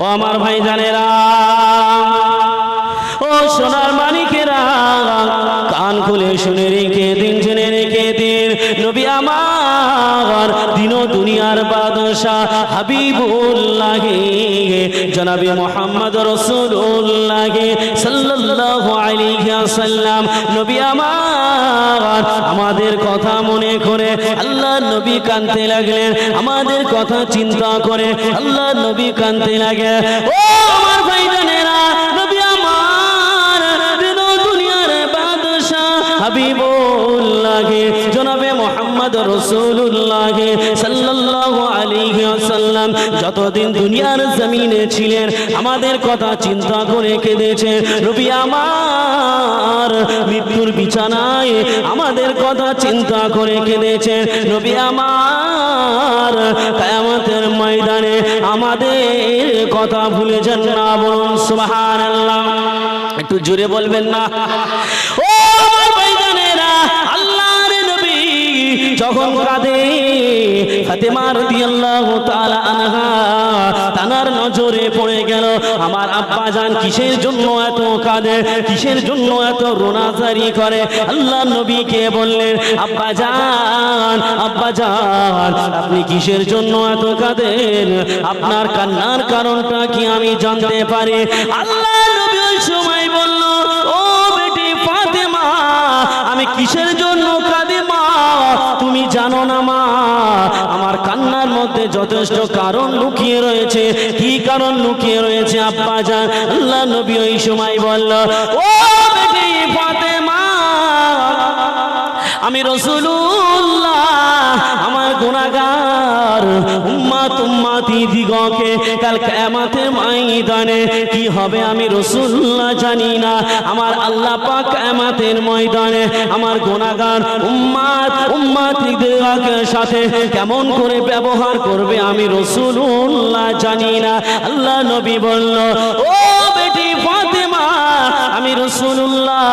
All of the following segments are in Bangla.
ও আমার ভাই জানেরা ও সোনার মানিকেরা, কান খুলে শুনে রেখে দিন শুনে রেখে দিন, নবী আমার দিন দুনিয়ার বাদশাহ হাবিবুল্লাহ, জনাবি মোহাম্মদ রসুল্লাহ সাল্লাল্লাহু আলাইহি ওয়াসাল্লাম, নবী আমার আমাদের কথা মনে করে আল্লাহ নবী কানতে লাগলেন আমাদের কথা চিন্তা করে আল্লাহ নবী কানতে লাগে। ও আমার ভাই জানেরা নবী আমার দিন দুনিয়ার বাদশাহ হাবিবুল্লাহ জনাবে মোহাম্মদ রসুল্লাহ যতদিন দুনিয়ার জমিনে ছিলেন, আমাদের কথা চিন্তা করে কেঁদেছে রবি আমার মৃত্যুর বিছানায় আমাদের কথা চিন্তা করে কেঁদেছে রবি আমার কায়ামতের ময়দানে আমাদের কথা ভুলে যান না বলুন, সুবহানাল্লাহ। একটু জোরে বলবেন না? ও আমার ভাইজানেরা আল্লাহর নবী যখন কাঁদে ফাতেমা রাদিয়াল্লাহু তানার নজরে পড়ে গেল, আমার আব্বা কিসের জন্য এত কাঁদে, কিসের জন্য এত রোনাজারি করে? আল্লাহ নবীকে বললেন আব্বা আব্বা আপনি কিসের জন্য এত কাঁদেন? আপনার কান্নার কারণটা কি আমি জানতে পারি? আল্লাহ নবী ওই সময় বলল, ও বেটি ফাতেমা, আমি কিসের জন্য কাঁদি মা? তুমি জানো না মা কান্নার মধ্যে যথেষ্ট কারণ লুকিয়ে রয়েছে। কি কারণ লুকিয়ে রয়েছে, আব্বা যান আল্লাহ নবী ওই সময় বলল, ও বেটি ফাতেমা, আমি রসুল্লাহ আমার গুণাগার উম্মাত উম্মাতি দিগকে, কাল কেমাতে ময়দানে কি হবে আমি রসুল্লাহ জানি না। আমার আল্লাহ পাক কিয়ামতের ময়দানে আমার গোনাগান উম্মাত উম্মাতি দিগকের সাথে কেমন করে ব্যবহার করবে আমি রসুল্লাহ জানি না। আল্লাহ নবী বলল, ও আমি রসুল্লাহ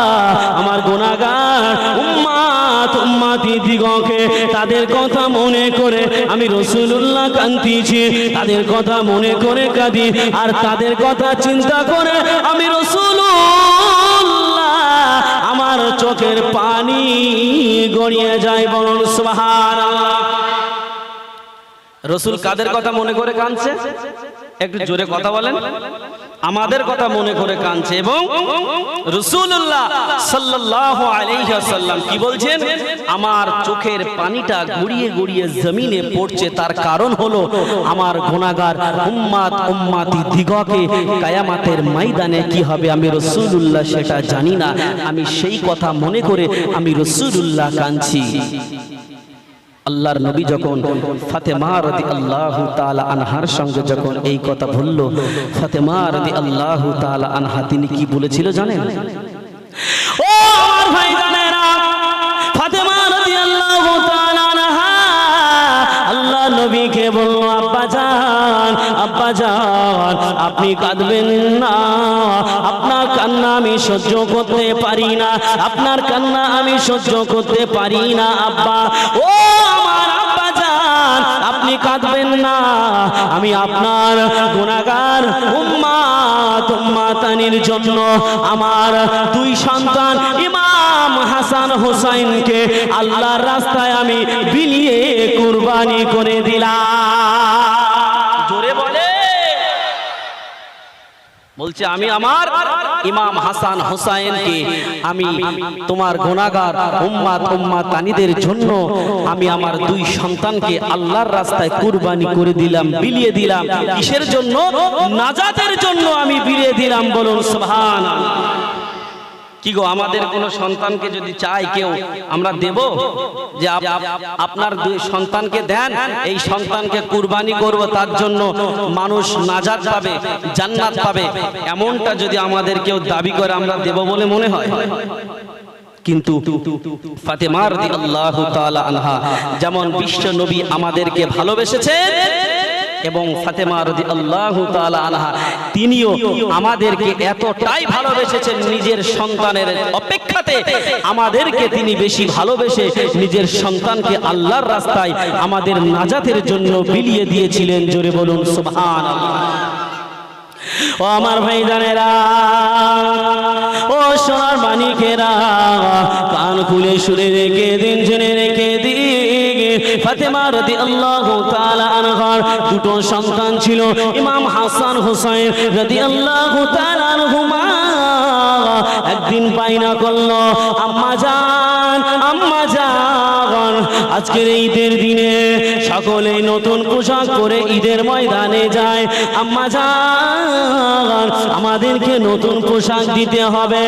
আমার গুণাগার উম্মাত, উম্মাতি দিগকে তাদের কথা মনে করে আমি রসুল্লাহ কান্দিছি তাদের কথা মনে করে কাঁদি, আর তাদের কথা চিন্তা করে আমি রসুল্লাহ আমার চোখের পানি গড়িয়ে যায় বলুন সুবহানাল্লাহ। রসুল কাদের কথা মনে করে কাঁদছে? একটু জোরে কথা বলেন। আমাদের কথা মনে করে কাঁদছে এবং রসুল্লাহ সাল্লাল্লাহু আলাইহি ওয়াসাল্লাম কি বলছেন? আমার চোখের পানিটা গড়িয়ে গড়িয়ে জমিনে পড়ছে, তার কারণ হলো আমার গুনাহগার উম্মাত উম্মাতি দিগকে কায়ামাতের ময়দানে কি হবে? আমি রসুল্লাহ সেটা জানি না। আমি সেই কথা মনে করে আমি রসুল্লাহ কাঁদছি। আল্লাহর নবী যখন ফাতেমা রাদি আল্লাহ তাআলা আনহার সঙ্গে যখন এই কথা বলল, ফাতেমা রাদি আল্লাহ তাআলা আনহা তিনি কি বলেছিল জানেন? নবীকে বলল, আব্বা জান আব্বা জান, আপনি কাঁদবেন না। আপনার কান্না আমি সহ্য করতে পারি না। আপনার কান্না আমি সহ্য করতে পারি না, আব্বা। ও আমি আপনার গুণাগার উম্মাত উম্মাতানির জন্য আমার দুই সন্তান ইমাম হাসান হোসাইনকে আল্লাহর রাস্তায় আমি বিলিয়ে কুরবানি করে দিলাম। জোরে বলে। বলছে, আমি আমার ইমাম হাসান হোসাইনকে আমি, তোমার গুনাহগার উম্মাত তানিদের জন্য আমি আমার দুই সন্তানকে আল্লাহর রাস্তায় কুরবানি করে দিলাম, বিলিয়ে দিলাম। কিসের জন্য? নাজাতের জন্য আমি বিলিয়ে দিলাম, বলুন সুবহানাল্লাহ। কি গো, আমাদের কোনো সন্তানকে যদি চাই কেউ, আমরা দেব? যে আপ- আপ- আপনার দুই সন্তানকে দেন, এই সন্তানকে কুরবানি করব, তার জন্য মানুষ নাজাত পাবে, জান্নাত পাবে। এমনটা যদি আমাদের কেউ দাবি করে, আমরা দেব বলে মনে হয়। কিন্তু ফাতেমা রাদিয়াল্লাহু তাআলা আনহা, যেমন বিশ্ব নবী আমাদেরকে ভালোবেসেছেন এবং ফাতেমা রদি আল্লাহ আনহা, তিনিও আমাদেরকে এতটাই ভালোবেসেছেন নিজের সন্তানের অপেক্ষাতে। আমাদেরকে তিনি বেশি ভালোবেসে নিজের সন্তানকে আল্লাহর রাস্তায় আমাদের নাজাতের জন্য বিলিয়ে দিয়েছিলেন। জোরে বলুন সুবহান ও আমার ভাই জানেরা ও সোনার মানিকেরা, কান খুলে শুনে রেখে দিন দিন ফাতেমা রাদিয়াল্লাহু তাআলা আনহার দুটো সন্তান ছিল, ইমাম হাসান হোসেন রাদিয়াল্লাহু তাআলা আনহুমা। একদিন বাইনা করল, আম্মা জান আজকের ঈদের দিনে সকলে নতুন পোশাক পরে ঈদের ময়দানে যায়। আম্মা জান, আমাদেরকে নতুন পোশাক দিতে হবে।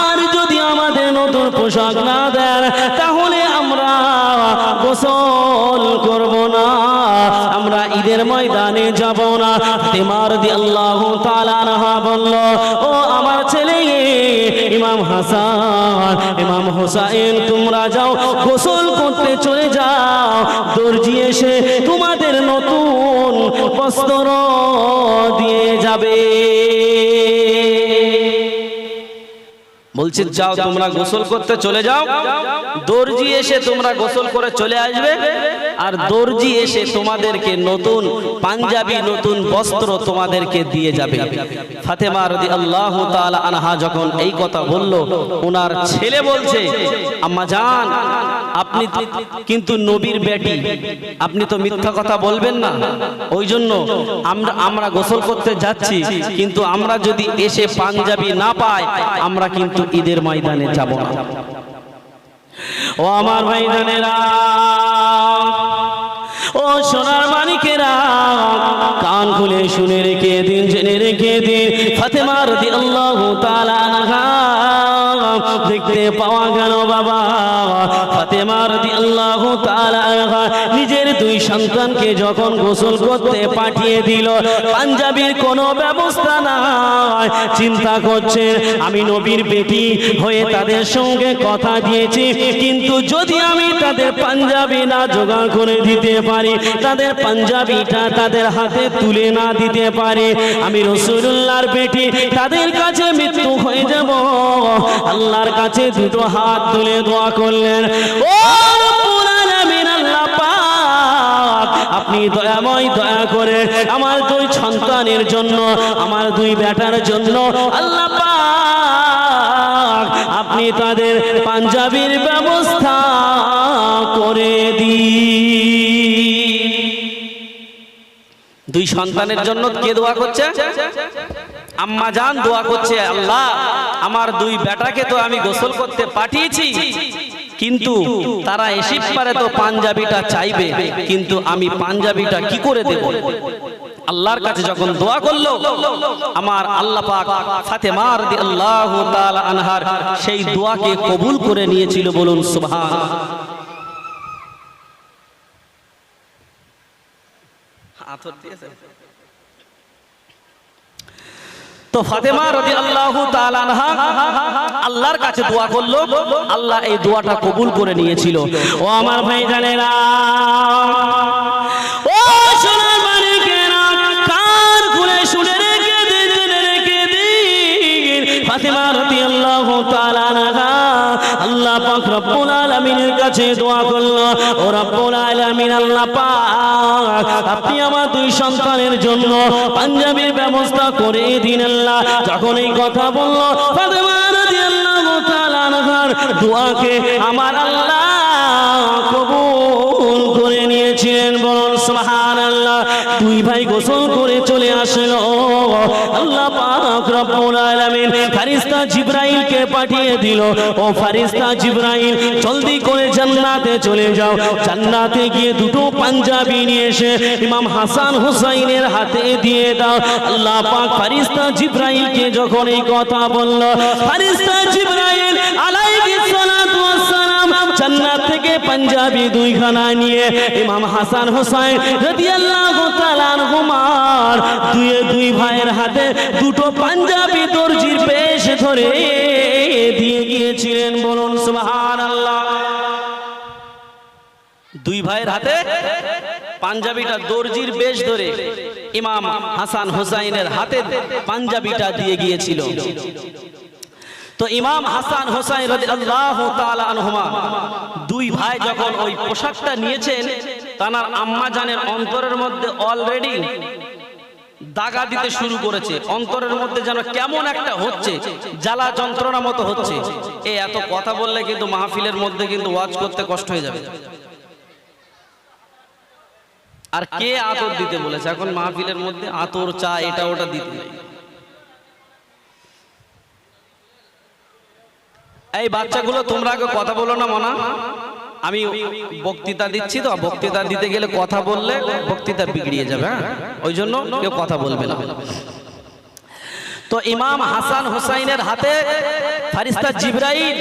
আর যদি আমাদের নতুন পোশাক না দেন, তাহলে আমরা গোসল করব না। আমরা ঈদের ময়দানে যাব না। তেমার দি আল্লাহ তালানহা বলল, ও আমার ছেলে, ইমাম হাসান, ইমাম হোসাইন, তোমরা যাও, গোসল দর্জি এসে তোমাদের নতুন বস্ত্র দিয়ে যাবে। বলছে, যাও, তোমরা গোসল করতে চলে যাও। দর্জি এসে তোমরা গোসল করে চলে আসবে। আর দর্জি এসে তোমাদেরকে নতুন পাঞ্জাবি, নতুন বস্ত্র তোমাদেরকে দিয়ে যাবে। ফাতেমা রদি আল্লাহ আনহা যখন এই কথা বলল, ওনার ছেলে বলছে, আম্মা জান, আপনি কিন্তু নবীর বেটি, আপনি তো মিথ্যা কথা বলবেন না। ওই জন্য আমরা আমরা গোসল করতে যাচ্ছি, কিন্তু আমরা যদি এসে পাঞ্জাবি না পাই, আমরা কিন্তু ঈদের ময়দানে যাব না। ও আমার ময়দানেরা ও সোনার মানিকেরা, কান খুলে শুনে রেখে দিন, জেনে রেখে দিন। ফাতেমা রদি আল্লাহ দেখতে পাওয়া গেল বাবা। ফাতেমা রদি আল্লাহ নিজের দুই সন্তানকে যখন গোসল করতে পাঠিয়ে দিল, পাঞ্জাবির কোনো ব্যবস্থা নাই। চিন্তা করছে আমি নবীর বেটি হয়ে তাদের সঙ্গে কথা দিয়েছি, কিন্তু যদি আমি তাদের পাঞ্জাবি না জোগাড় করে দিতে পারি, তাদের পাঞ্জাবিটা তাদের হাতে তুলে না দিতে পারি, আমি রসুল্লাহর বেটি, তাদের কাছে মৃত্যু হয়ে যাব। আল্লাহর কাছে দুটো হাত তুলে দোয়া করলেন, ও আপনি দয়াময় দয়া করে আমার দুই সন্তানের জন্য, আমার দুই বেটার জন্য আল্লাহ আপনি তাদের পাঞ্জাবির ব্যবস্থা করে দিন। দুই সন্তানের জন্য কে দোয়া করছে? আম্মা জান দোয়া করছে, আল্লাহ, আমার দুই বেটাকে তো আমি গোসল করতে পাঠিয়েছি। কিন্তু তারা এসে পারে তো পাঞ্জাবিটা চাইবে, কিন্তু আমি পাঞ্জাবিটা কি করে দেব? আল্লাহর কাছে যখন দোয়া করল, আমার আল্লাহ পাক ফাতেমা রাদিয়াল্লাহু তাআলা আনহার সেই দোয়াকে কবুল করে নিয়েছিল বলুন সুবহান আথর দিয়েছে তো ফাতেমা রাজি আল্লাহ আল্লাহর কাছে দোয়া করল। আল্লাহ এই দোয়াটা কবুল করে নিয়েছিল। ও আমার ভাই জানেরা ও সোনার খুলে শুনে রেখে দিন রেখে দিন ফাতেমা পাক রব্বুল আলামিনের কাছে দোয়া করল, ও রব্বুল আলামিন, আল্লাহ পাক, আপনি আমার দুই সন্তানের জন্য পাঞ্জাবির ব্যবস্থা করে দিন আল্লাহ। যখন এই কথা বলল, ফাতেমা রাদিয়াল্লাহু তাআলা আনহার দোয়াকে আমার আল্লাহ কবুল করে নিয়েছিলেন। বলুন, সুবহানাল্লাহ। দুই ভাই গোসল করে চলে আসলো। আল্লাহ পাক গিয়ে দুটো পাঞ্জাবি ইমাম হাসান হুসাইনের হাতে দিয়ে দাও। আল্লাহ যখন এই কথা বলল সালাম পাঞ্জাবি দুইখানা নিয়ে, ইমাম হাসান হোসাইন রাদিয়াল্লাহু তাআলা আনহুমার দুয়ে দুই ভাইয়ের হাতে দুটো পাঞ্জাবি দর্জির বেশ ধরে দিয়ে গিয়েছিলেন। বলুন, সুবহানাল্লাহ। দুই ভাইয়ের হাতে পাঞ্জাবিটা দর্জির বেশ ধরে ইমাম হাসান হোসাইনের হাতে পাঞ্জাবিটা দিয়ে গিয়েছিল। তো ইমাম হাসান হোসাইন রাদিয়াল্লাহু তাআলা আনহুমা, দুই ভাই যখন ওই পোশাকটা নিয়েছেন, তানার আম্মা জানের অন্তরের মধ্যে অলরেডি দাগা দিতে শুরু করেছে। অন্তরের মধ্যে যেন কেমন একটা হচ্ছে, জ্বালা যন্ত্রণা মতো হচ্ছে। এ এত কথা বললে কিন্তু মাহফিলের মধ্যে কিন্তু ওয়াজ করতে কষ্ট হয়ে যাবে। আর কে আতর দিতে বলেছে? এখন মাহফিলের মধ্যে আতর চা এটা ওটা দিতে নেই। এই বাচ্চাগুলো তোমরা আগে কথা বলো না মনা। আমি বক্তৃতা দিচ্ছি তো বক্তৃতা দিতে গেলে কথা বললে বক্তৃতা বিগড়িয়ে যাবে হ্যাঁ? ওই জন্য কেউ কথা বলবে না। তো ইমাম হাসান হুসাইনের হাতে ফারিস্তা জিব্রাইল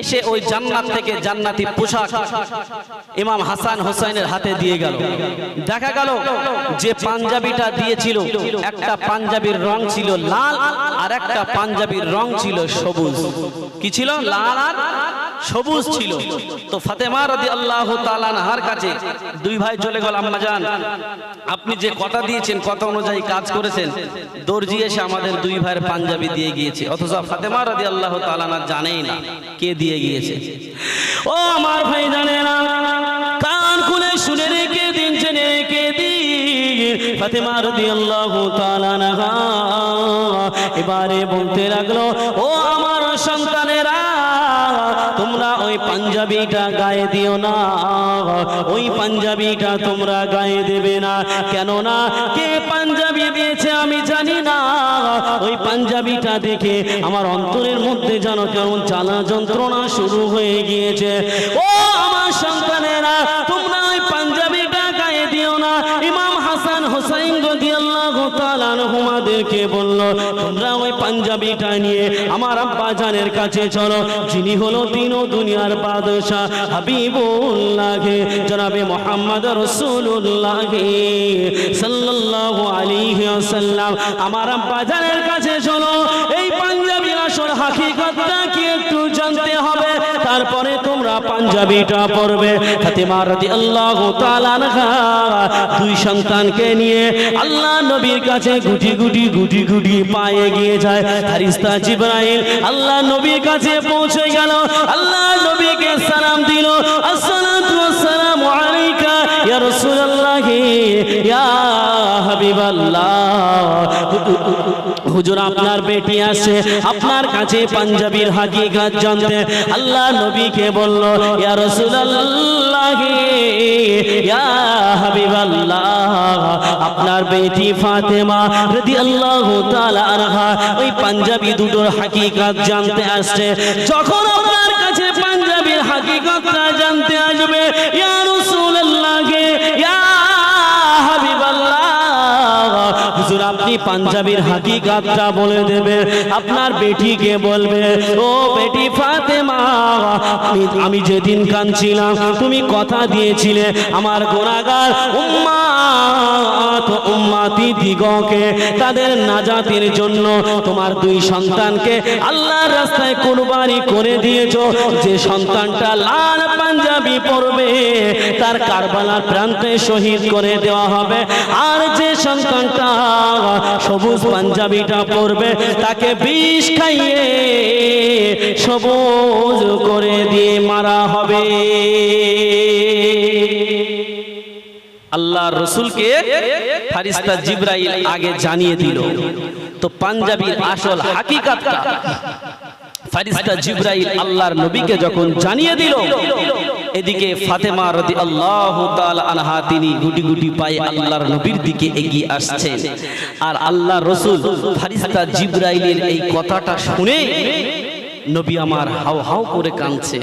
এসে ওই জান্নাত থেকে জান্নাতি পোশাক ইমাম হাসান হুসাইনের হাতে দিয়ে গেল। দেখা গেল যে পাঞ্জাবিটা দিয়েছিল, একটা পাঞ্জাবির রং ছিল লাল আর একটা পাঞ্জাবির রং ছিল সবুজ। কি ছিল? লাল আর সবুজ ছিল। তো ফাতেমা রাদি আল্লাহ তালানহার কাছে দুই ভাই চলে গেল, আম্মা যান আপনি যে কথা দিয়েছেন, কথা অনুযায়ী কাজ করেছেন, দর্জি এসে আমাদের দুই ভাইয়ের পাঞ্জাবি দিয়ে গিয়েছে। অথচ ফাতেমা রাদি আল্লাহ তালানা জানেই না কে দিয়ে গিয়েছে। ও আমার ভাই জানে না, কান খুলে শুনে রেখে দিন জেনে রেখে দিন? ফাতেমা রাদি আল্লাহ তালানা এবারে বলতে লাগল, ও আমার পাঞ্জাবিটা গায়ে দিও না। ওই পাঞ্জাবিটা তোমরা গায়ে দেবে না। কে পাঞ্জাবি দিয়েছে আমি জানি না। ওই পাঞ্জাবিটা দেখে আমার অন্তরের মধ্যে কেমন চালা যন্ত্রণা শুরু হয়ে গিয়েছে। ও আমার সন্তানেরা, তোমরা ওই পাঞ্জাবিটা গায়ে দিও না। ইমাম হাসান হোসাইন গদি আল্লাহ হুমাদেরকে বলল, তোমরা পাঞ্জাবিটা নিয়ে আমার আব্বা জানের কাছে চলো। যিনি হলো তিন দুনিয়ার বাদশাহ জনাবে মোহাম্মদ রসুল্লাহে সাল্লাল্লাহু আলাইহি ওয়াসাল্লাম। আমার আব্বা জানের কাছে চলো। এই পাঞ্জাবি আসল হাকিকতটা কি একটু তারপরে তোমরা পাঞ্জাবিটা পড়বে। ফাতেমা রাদিয়াল্লাহু তাআলা আনহা, দুই সন্তানকে নিয়ে আল্লাহ নবীর কাছে গুটি গুটি গুটি গুটি পায়ে গিয়ে যায়। ফারিস্তা জিবরাইল আল্লাহ নবীর কাছে পৌঁছে গেল। আল্লাহ নবীকে সালাম দিল। আলাইকা ইয়া হুজুর, আপনার বেটি আছে, আপনার কাছে পাঞ্জাবির হাকিকাত জানতে আল্লাহ নবীকে বলল, ইয়া রাসূলুল্লাহ, ইয়া হাবিবাল্লাহ। আপনার বেটি ফাতেমা রাদিয়াল্লাহু তাআলা আনহা, ওই পাঞ্জাবি দুটোর হাকিকাত জানতে আসছে। যখন হাকিকাতটা জানতে আসবে ইয়া রাসূলুল্লাহ ইয়া হুজুর, আপনি পাঞ্জাবির হাকিকাতটা বলে দেবে, আপনার বেটিকে বলবে, ও বেটি ফাতেমা, আমি যেদিন কাঁদছিলাম, তুমি কথা দিয়েছিলে, আমার গোনাগার উম্মাত, উম্মাতি দিগকে, তাদের নাজাতের জন্য তোমার দুই সন্তানকে আল্লাহর রাস্তায় কুরবানি করে দিয়েছ, যে সন্তানটা লাল পাঞ্জাবি পরবে, তার কারবালার প্রান্তে শহীদ করে দেওয়া হবে, আর যে সন্তানটা সবুজ পাঞ্জাবিটা পরবে, তাকে বিষ খাইয়ে সবুজ করে দিয়ে মারা হবে। আল্লাহ রসুলকে ফারিস্তা জিব্রাইল আগে জানিয়ে দিল, তো পাঞ্জাবির আসল হাকিকাতটা ফারিস্তা জিব্রাইল আল্লাহর নবীকে যখন জানিয়ে দিল এদিকে ফাতেমা রদি আল্লাহ তাল আনহা তিনি গুটি গুটি পায়ে আল্লাহর নবীর দিকে এগিয়ে আসছে। আর আল্লাহ রসুল ফারিস্তা জিব্রাইলের এই কথাটা শুনে নবী আমার হাও হাও করে কাঁদছেন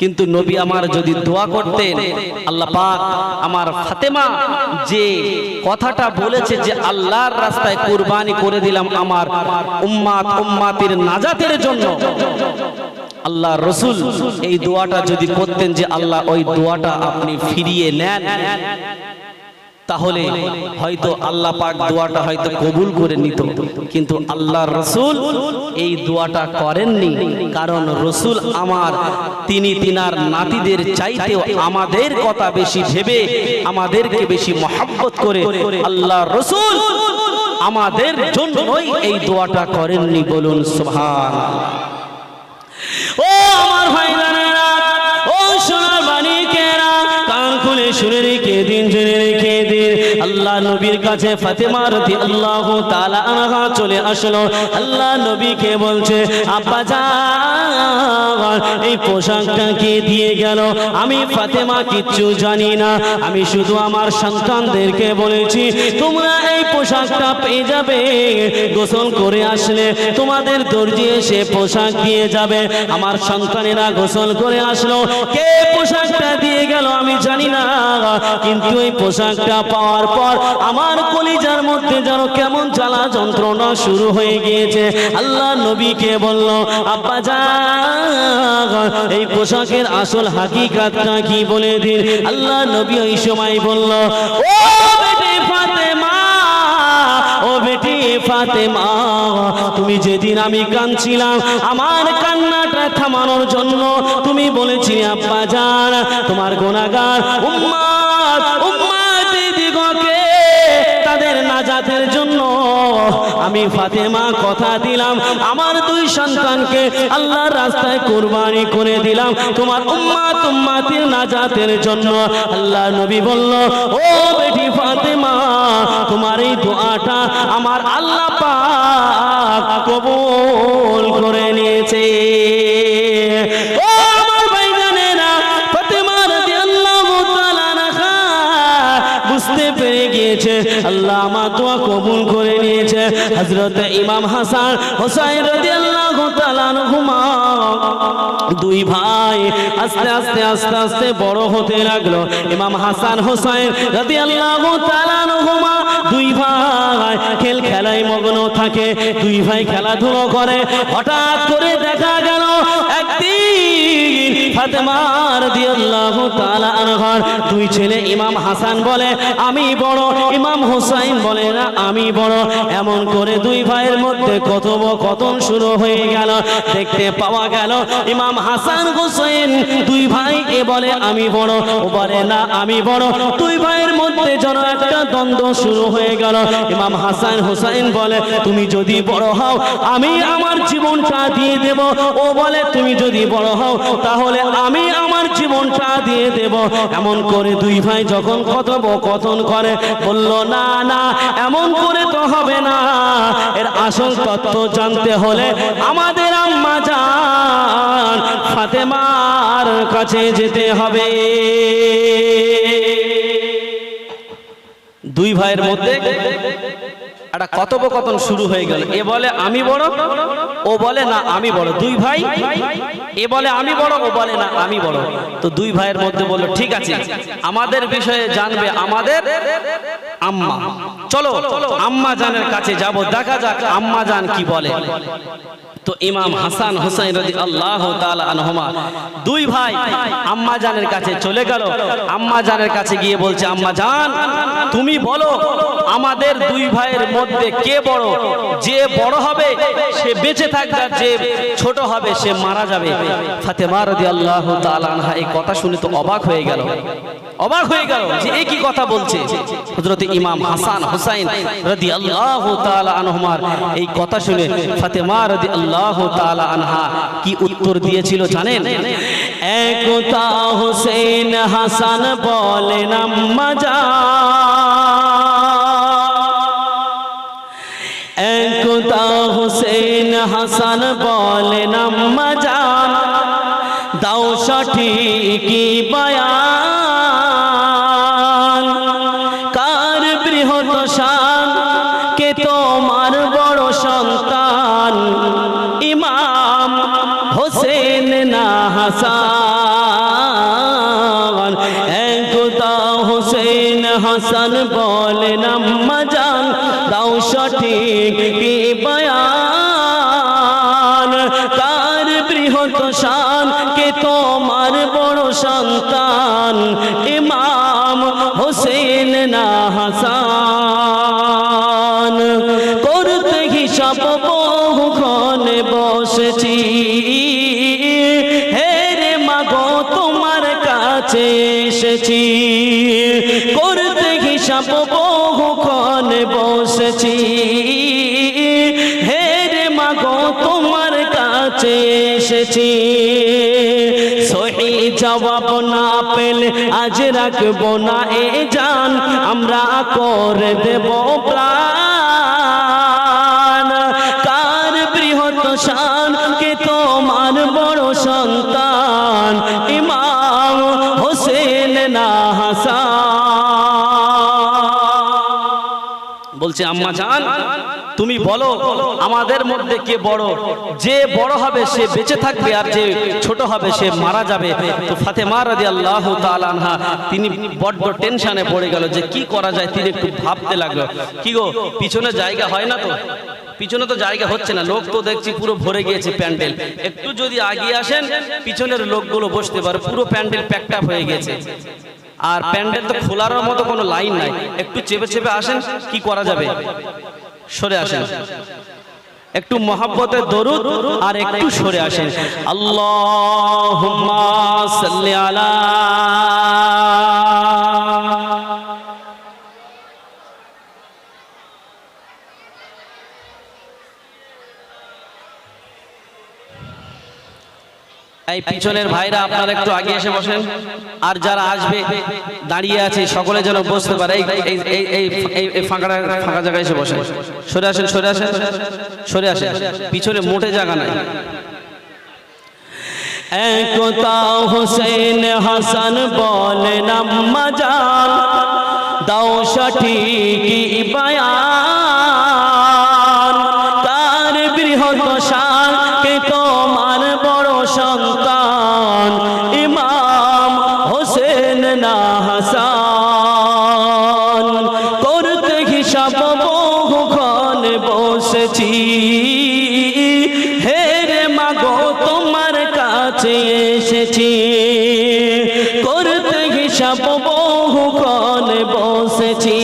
কিন্তু নবী আমার যদি দোয়া করতেন, আল্লাহ পাক আমার ফাতেমা যে কথাটা বলেছে যে আল্লাহর রাস্তায় কুরবানি করে দিলাম আমার উম্মাত উম্মাতের নাজাতের জন্য আল্লাহ রসুল এই দোয়াটা যদি করতেন যে আল্লাহ ওই দোয়াটা আপনি ফিরিয়ে নেন। তাহলে হয়তো আল্লাহ পাক দোয়াটা হয়তো কবুল করে নিত। কিন্তু আল্লাহ রসুল এই দোয়াটা করেননি। কারণ রসুল আমার, তিনি তিনার নাতিদের চাইতেও আমাদের কথা বেশি ভেবে, আমাদেরকে বেশি মহাব্বত করে আল্লাহ রসুল আমাদের জন্যই এই দোয়াটা করেননি বলুন সোহান ও আমার ভাই ও সোনার বাণীকেরা, কান খুলে শুনে রেখে দিন আল্লাহ নবীর কাছে ফাতেমা রদি আল্লাহ তালা আনহা চলে আসলো। আল্লাহ নবীকে বলছে, আব্বা এই পোশাকটা কে দিয়ে গেল? আমি ফাতেমা কিচ্ছু জানি না। আমি শুধু আমার সন্তানদেরকে বলেছি, তোমরা এই পোশাকটা পেয়ে যাবে, গোসল করে আসলে তোমাদের দর্জি এসে পোশাক দিয়ে যাবে। আমার সন্তানেরা গোসল করে আসলো। কে পোশাকটা দিয়ে গেল আমি জানি না, কিন্তু এই পোশাকটা পাওয়ার পর আমার কলিজার মধ্যে যেন কেমন জ্বালা যন্ত্রণা শুরু হয়ে গিয়েছে। আল্লাহ নবীকে বলল, আব্বা যা এই পোশাকের আসল হাকিকাতটা কি বলে দিন? আল্লাহ নবী ওই সময় বলল, ও বেটি ফাতেমা, ও বেটি ফাতেমা, তুমি যেদিন আমি কাঁদছিলাম, আমার কান্নাটা থামানোর জন্য তুমি বলেছিলে, আব্বা জান তোমার গোনাগার উম্মাদ আমি ফাতেমা কথা দিলাম। আমার দুই সন্তানকে আল্লাহর রাস্তায় কোরবানি করে দিলাম। তোমার উম্মা তুম্মাতির নাজাতের জন্য আল্লাহ নবী বলল, ও বেটি ফাতেমা, তোমার এই দোয়াটা আমার আল্লাহ পাক কবুল করে নিয়েছে। বুঝতে পেরে গিয়েছে। আল্লাহ আমার দোয়া কবুল করে নিয়েছে। হযরত ইমাম হাসান হোসাইন তাআলা আনহুমা দুই ভাই আস্তে আস্তে আস্তে আস্তে বড় হতে লাগল। ইমাম হাসান হোসাইন রাদিয়াল্লাহু তাআলা আনহুমা দুই ভাই খেল খেলায় মগ্ন থাকে। দুই ভাই খেলাধুলো করে। হঠাৎ করে দেখা গেল দুই ছেলে ইমাম হাসান বলে, আমি বড়। ইমাম হোসাইন বলে, না, আমি বড়। এমন করে দুই ভাইয়ের মধ্যে কথোপকথন শুরু হয়ে গেল। দেখতে পাওয়া গেল, ইমাম হাসান দুই ভাই এ বলে, আমি বড়। ও বলে, না, আমি বড়। দুই ভাইয়ের মধ্যে যেন একটা দ্বন্দ্ব শুরু হয়ে গেল। ইমাম হাসান হোসেন বলে, তুমি যদি বড় হও, আমি আমার জীবনটা দিয়ে দেব। ও বলে, তুমি যদি বড় হও তাহলে আমি আমার জীবনটা দিয়ে দেব। এমন করে দুই ভাই যখন কথোপকথন করে, বলল, না না, এমন করে তো হবে না। এর আসল তত্ত্ব জানতে হলে আমাদের আম্মা জান ফাতেমার কাছে যেতে হবে। দুই ভাইয়ের মধ্যে একটা কথোপকথন শুরু হয়ে গেল। এ বলে, আমি বড়? ও বলে, না, আমি বড়। দুই ভাই এ বলে, আমি বড়, ও বলে না, আমি বড়। তো দুই ভাইয়ের মধ্যে বলল, ঠিক আছে, আমাদের বিষয়ে জানবে আমাদের আম্মা। চলো, আম্মা জানের কাছে যাব, দেখা যাক আম্মা জান কি বলে। তো ইমাম হাসান হোসেন রাজি আল্লাহ আনহমা দুই ভাই আম্মা জানের কাছে চলে গেল। আম্মা জানের কাছে গিয়ে বলছে আম্মা জান তুমি বলো আমাদের দুই ভাইয়ের মধ্যে কে বড়? যে বড় হবে সে বেঁচে থাকবে যে ছোট হবে সে মারা যাবে। ফাতেমা রাজি আল্লাহ আনহা এই কথা শুনে তো অবাক হয়ে গেল। অবাক হয়ে গেল যে কি কথা বলছে। হযরত ইমাম হাসান হুসাইন রাদিয়াল্লাহু তাআলা আনহুমার এই কথা শুনে ফাতেমা রাদিয়াল্লাহু তাআলা আনহা কি উত্তর দিয়েছিল জানেন? একতা হুসেন হাসান বলেন, আম্মা একতা হুসেন হাসান বলেন, আম্মা জান দাও সঠিক বয়ান? হাসান। একতা হোসেন হাসান বলেন, আম্মা জান, দাও সঠিক কি বয়ান? কার বৃহৎ শান কে তোমার বড় সন্তান? ইমাম হোসেন না হাসান আজ রাখব না এ জান, আমরা করে দেব প্রাণ। কার বৃহৎ শান, কে তোমার বড় সন্তান? ইমাম হোসেন না হাসান। বলছে, আম্মা জান তুমি বলো, আমাদের মধ্যে কে বড়? যে বড় হবে সে বেঁচে থাকবে আর যে ছোট হবে সে মারা যাবে। তো ফাতেমা রাদিয়াল্লাহু তাআলা আনহা, তিনি বড্ড টেনশনে পড়ে গেল যে কি করা যায়, তিনি একটু ভাবতে লাগল। কি গো, পিছনে জায়গা হয় না তো? পিছনে তো জায়গা হচ্ছে না, লোক তো দেখছি পুরো ভরে গিয়েছে প্যান্ডেল। একটু যদি আগিয়ে আসেন, পিছনের লোকগুলো বসতে পারে পুরো প্যান্ডেল প্যাকড আপ হয়ে গেছে আর প্যান্ডেল তো খোলার মতো কোনো লাইন নাই। একটু চেপে চেপে আসেন, কি করা যাবে? সরে আসেন। একটু মহাব্বতের দরুদ আর একটু সরে আসেন। আল্লাহ সাল্লি আলা এই পিছনের ভাইরা আপনারা একটু আগে এসে বসেন। আর যারা আসবে, দাঁড়িয়ে আছে, সকলে যেন বসতে পারে। এই ফাঁকা ফাঁকা জায়গায় এসে বসেন। সরে আসেন সরে আসেন সরে আসেন। পিছনে মোটে জায়গা নাই। একতা হোসেন হাসান বলেন জান, দাও সঠিক বায়ান। বসেছি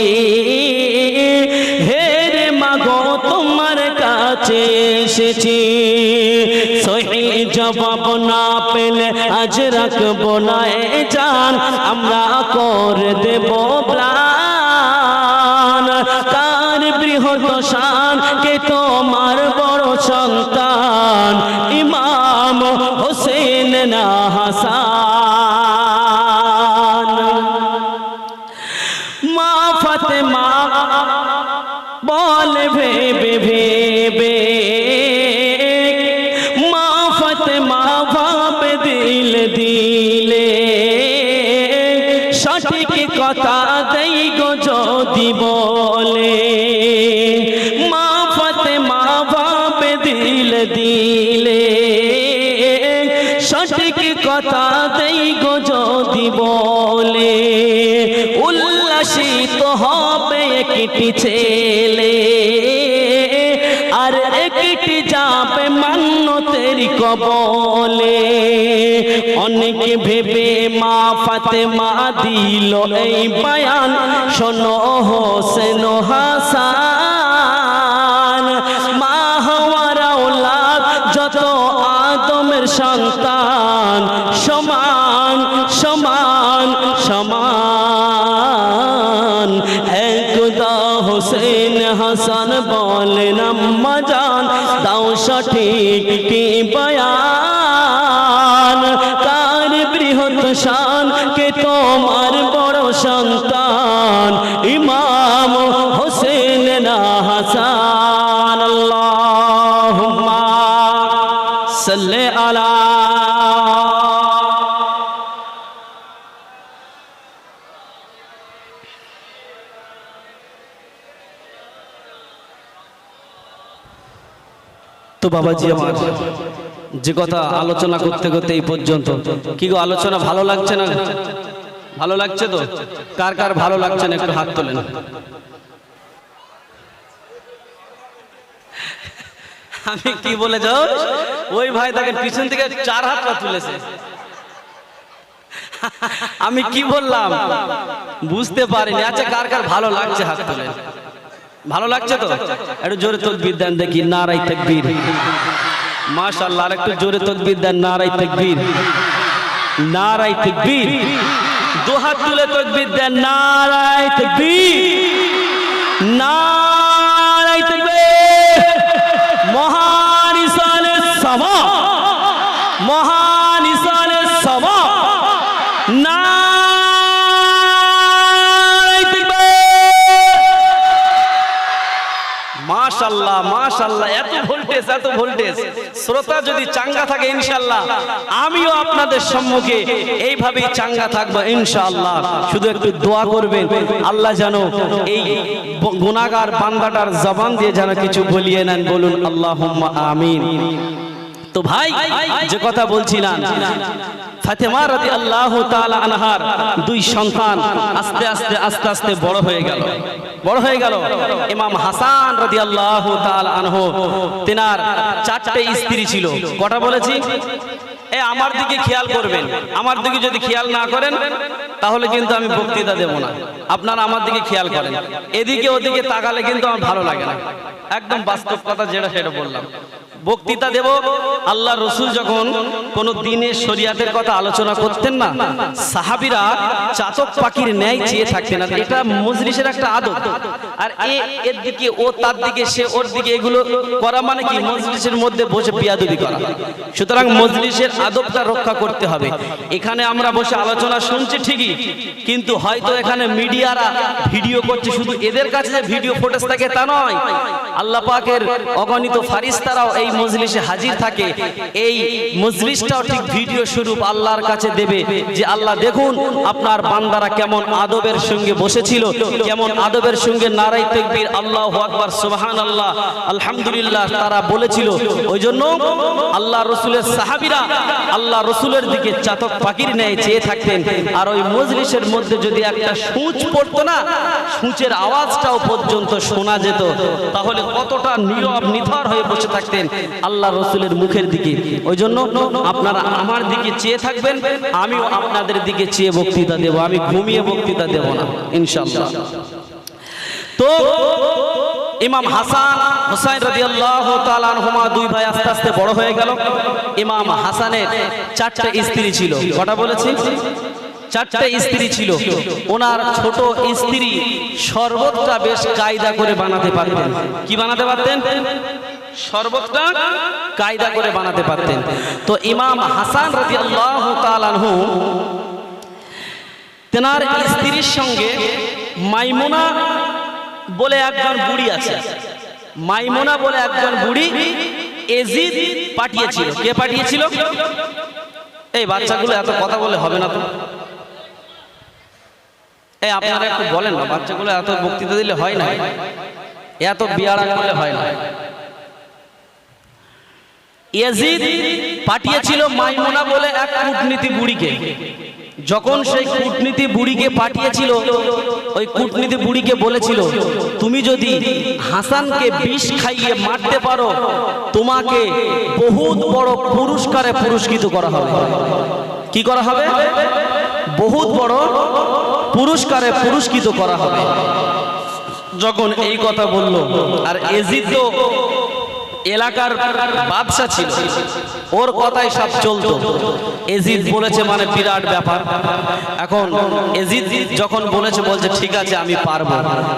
হের মাগ, তোমার কাছে এসেছি। সহি জবাব না পেলে আজ রাখব না। এ জান আমরা কর দেব প্রাণ। সঠিক কথা দেই গো যদি বলে, উল্লাসিত হবে একটি ছেলে। আর একটি যাবে মান্যতের কবলে। অনেক ভেবে মা ফাতে মা দিল এই বায়ান, শোনো হোসেন হাসান। তো বাবাজি আমার, যে কথা আলোচনা করতে করতে এই পর্যন্ত। কি গো, আলোচনা ভালো লাগছে না? ভালো লাগছে তো? কার কার ভালো লাগছে না? একটু হাত তোলেন। আমি কি বলে যাও? ওই ভাই তাকে পিছন থেকে চার হাতটা তুলেছে। আমি কি বললাম? বুঝতে পারিনি। আচ্ছা কার কার ভালো লাগছে হাত তুলে? ভালো লাগছে তো? একটু জোরে তকবীর দেন দেখি নারাই তকবীর। মাশাআল্লাহ আর একটু জোরে তকবীর দেন নারাই তকবীর। নারাই তকবীর। দু হাত তুলে তকবীর দেন নারাই তকবীর। নারাই এইভাবেই চাঙ্গা দোয়া আল্লাহ যেন এই বান্দাটার জবান দিয়ে যেন কিছু বলিয়ে নেন, বলুন আল্লাহ আমিন। তো ভাই, যে কথা বলছিলাম ফাতেমা রাদি আল্লাহ আনহার দুই সন্তান আস্তে আস্তে আস্তে আস্তে বড় হয়ে গেল। বড় হয়ে গেল। ইমাম হাসান রাদি আল্লাহ আনহ, তেনার চারটে স্ত্রী ছিল। কটা বলেছি? এ, আমার দিকে খেয়াল করবেন। আমার দিকে যদি খেয়াল না করেন, তাহলে কিন্তু আমি বক্তৃতা দেব না। আপনারা আমার দিকে খেয়াল করেন। এদিকে ওদিকে তাকালে কিন্তু আমার ভালো লাগে না। একদম বাস্তব কথা যেটা, সেটা বললাম। বক্তৃতা দেব। আল্লাহ রসুল যখন কোন দিনের শরিয়াতের কথা আলোচনা করতেন না, সাহাবিরা চাতক পাখির ন্যায় চেয়ে থাকতেন না এটা মজলিসের একটা আদত আর এ, এর দিকে ও তার দিকে, সে ওর দিকে এগুলো করা মানে কি? মজলিসের মধ্যে বসে বিয়াদবি করা। সুতরাং মজলিসের আদবটা রক্ষা করতে হবে। এখানে আমরা বসে আলোচনা শুনছি ঠিকই, কিন্তু হয়তো এখানে মিডিয়ারা ভিডিও করছে শুধু এদের কাছে ভিডিও ফুটেজ থাকে তা নয়। আল্লাহ পাকের অগণিত ফারিস্তারাও এই মজলিসে হাজির থাকে, এই মজলিসটাও ঠিক ভিডিও স্বরূপ আল্লাহর কাছে দেবে যে আল্লাহ দেখুন আপনার বান্দারা কেমন আদবের সঙ্গে বসেছিল, কেমন আদবের সঙ্গে নারাই তেকবীর, আল্লাহ আকবার সুবহান আল্লাহ আলহামদুলিল্লাহ তারা বলেছিল। ওই জন্য আল্লাহ রসুলের সাহাবিরা আল্লাহ রসুলের দিকে চাতক পাখির ন্যায় চেয়ে থাকতেন। আর ওই মজলিসের মধ্যে যদি একটা সূচ পড়তো না, সূচের আওয়াজটাও পর্যন্ত শোনা যেত। তাহলে কতটা নীরব, নিথর হয়ে বসে থাকতেন। আল্লাহ রসুলের মুখের দিকে। ওই জন্য আপনারা আমার দিকে চেয়ে থাকবেন, আমিও আপনাদের দিকে চেয়ে বক্তৃতা দেব, আমি ঘুমিয়ে বক্তৃতা দেব না, ইনশাআল্লাহ। তো ইমাম হাসান হুসাইন রাদিয়াল্লাহু তাআলা আনহুমা দুই ভাই আস্তে আস্তে বড় হয়ে গেল। ইমাম হাসানের চারটে স্ত্রী ছিল, কটা বলেছি? চারটে স্ত্রী ছিল। ওনার ছোট স্ত্রী শরবতটা বেশ কায়দা করে বানাতে পারতেন। কি বানাতে পারতেন? শরবতটা কায়দা করে বানাতে পারতেন। তো ইমাম হাসান রাদিয়াল্লাহু তাআলা আনহু তেনার স্ত্রীর সঙ্গে মাইমুনা বলে একজন বুড়ি আছে। মাইমুনা বলে একজন বুড়ি এজিদ পাঠিয়েছিল। কে পাঠিয়েছিল? এই বাচ্চাগুলো এত কথা বলে হবে না তো। এই আপনারা একটু বলেন না, বাচ্চাগুলো এত বক্তৃতা দিলে হয় না? এত বিয়ারা করলে হয় না? ইয়াজিদ পাঠিয়েছিল মাইমুনা বলে এক কূটনীতি বুড়িকে। যখন সেই কূটনীতি বুড়িকে পাঠিয়েছিল, ওই কূটনীতি বুড়িকে বলেছিল, তুমি যদি হাসানকে বিষ খাইয়ে মারতে পারো, তোমাকে বহুত বড় পুরস্কারে পুরস্কৃত করা হবে। কি করা হবে? বহুত বড় পুরস্কারে পুরস্কৃত করা হবে। যখন এই কথা বলল আর এজিদ তো এলাকার বাদশা ছিল। ওর কথাই সব চলতো। এজিদ বলেছে মানে বিরাট ব্যাপার। এখন এজিদ যখন বলেছে, বলছে, ঠিক আছে, আমি পারব।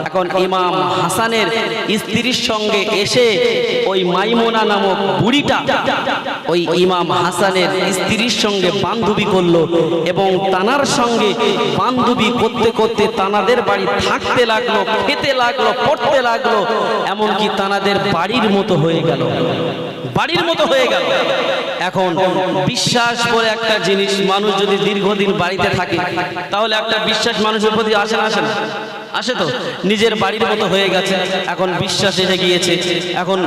এখন ইমাম হাসানের স্ত্রীর সঙ্গে এসে ওই মাইমোনা নামক বুড়িটা ওই ইমাম হাসানের স্ত্রীর সঙ্গে বান্ধবী করল এবং তানার সঙ্গে বান্ধবী করতে করতে তানাদের বাড়ি থাকতে লাগল, খেতে লাগল, পড়তে লাগল, এমনকি তানাদের বাড়ির মতো হয়ে গেল। বাড়ির মতো হয়ে গেল। এখন বিশ্বাস বলে একটা জিনিস, মানুষ যদি দীর্ঘদিন বাড়িতে থাকে, তাহলে একটা বিশ্বাস মানুষের প্রতি আসে না আসে না। আসে তো? নিজের বাড়ির মতো হয়ে গেছে। এখন বিশ্বাস এসে গিয়েছে। এখন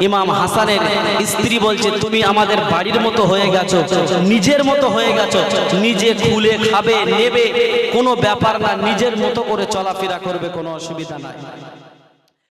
ইমাম হাসানের স্ত্রী বলছে, তুমি আমাদের বাড়ির মতো হয়ে গেছো, নিজের মতো হয়ে গেছো। নিজে খুলে খাবে, নেবে, কোনো ব্যাপার না। নিজের মতো করে চলাফেরা করবে, কোনো অসুবিধা নাই।